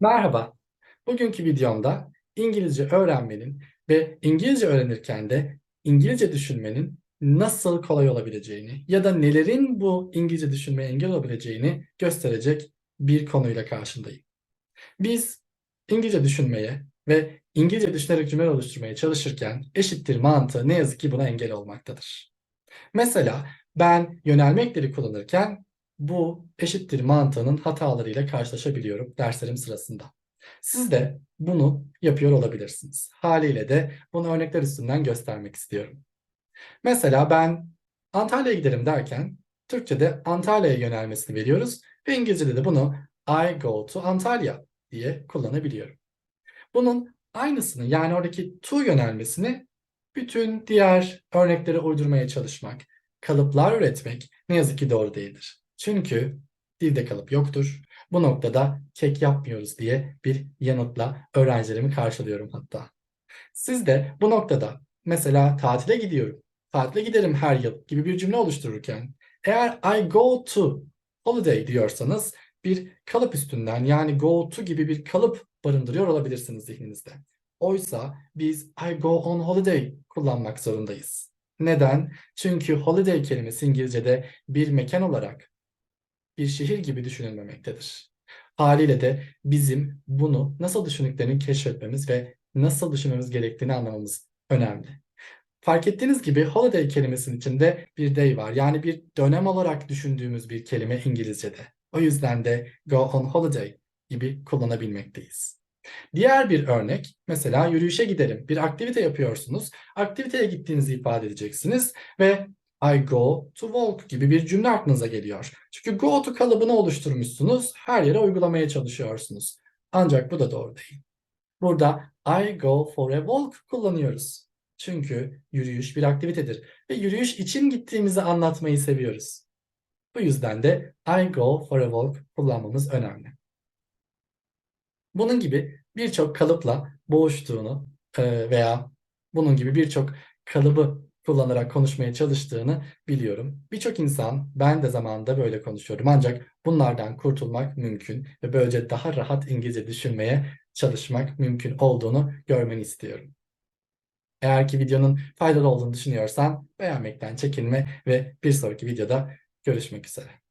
Merhaba. Bugünkü videomda İngilizce öğrenmenin ve İngilizce öğrenirken de İngilizce düşünmenin nasıl kolay olabileceğini ya da nelerin bu İngilizce düşünmeye engel olabileceğini gösterecek bir konuyla karşındayım. Biz İngilizce düşünmeye ve İngilizce düşünerek cümle oluşturmaya çalışırken eşittir mantığı ne yazık ki buna engel olmaktadır. Mesela ben yönelme ekleri kullanırken bu eşittir mantığının hatalarıyla karşılaşabiliyorum derslerim sırasında. Siz de bunu yapıyor olabilirsiniz. Haliyle de bunu örnekler üstünden göstermek istiyorum. Mesela ben Antalya'ya giderim derken Türkçe'de Antalya'ya yönelmesini veriyoruz ve İngilizce'de de bunu I go to Antalya diye kullanabiliyorum. Bunun aynısını yani oradaki to yönelmesini bütün diğer örneklere uydurmaya çalışmak, kalıplar üretmek ne yazık ki doğru değildir. Çünkü dilde kalıp yoktur. Bu noktada kek yapmıyoruz diye bir yanıtla öğrencilerimi karşılıyorum hatta. Siz de bu noktada mesela tatile gidiyorum, tatile giderim her yıl gibi bir cümle oluştururken eğer I go to holiday diyorsanız bir kalıp üstünden yani go to gibi bir kalıp barındırıyor olabilirsiniz zihninizde. Oysa biz I go on holiday kullanmak zorundayız. Neden? Çünkü holiday kelimesi İngilizce'de bir mekan olarak bir şehir gibi düşünülmemektedir. Haliyle de bizim bunu nasıl düşündüklerini keşfetmemiz ve nasıl düşünmemiz gerektiğini anlamamız önemli. Fark ettiğiniz gibi holiday kelimesinin içinde bir day var. Yani bir dönem olarak düşündüğümüz bir kelime İngilizce'de. O yüzden de go on holiday gibi kullanabilmekteyiz. Diğer bir örnek mesela yürüyüşe gidelim. Bir aktivite yapıyorsunuz. Aktiviteye gittiğinizi ifade edeceksiniz ve I go to walk gibi bir cümle aklınıza geliyor. Çünkü go to kalıbını oluşturmuşsunuz. Her yere uygulamaya çalışıyorsunuz. Ancak bu da doğru değil. Burada I go for a walk kullanıyoruz. Çünkü yürüyüş bir aktivitedir ve yürüyüş için gittiğimizi anlatmayı seviyoruz. Bu yüzden de I go for a walk kullanmamız önemli. Bunun gibi birçok kalıpla boğuştuğunu veya bunun gibi birçok kalıbı kullanarak konuşmaya çalıştığını biliyorum. Birçok insan ben de zamanında böyle konuşuyorum ancak bunlardan kurtulmak mümkün ve böylece daha rahat İngilizce düşünmeye çalışmak mümkün olduğunu görmeni istiyorum. Eğer ki videonun faydalı olduğunu düşünüyorsan beğenmekten çekinme ve bir sonraki videoda görüşmek üzere.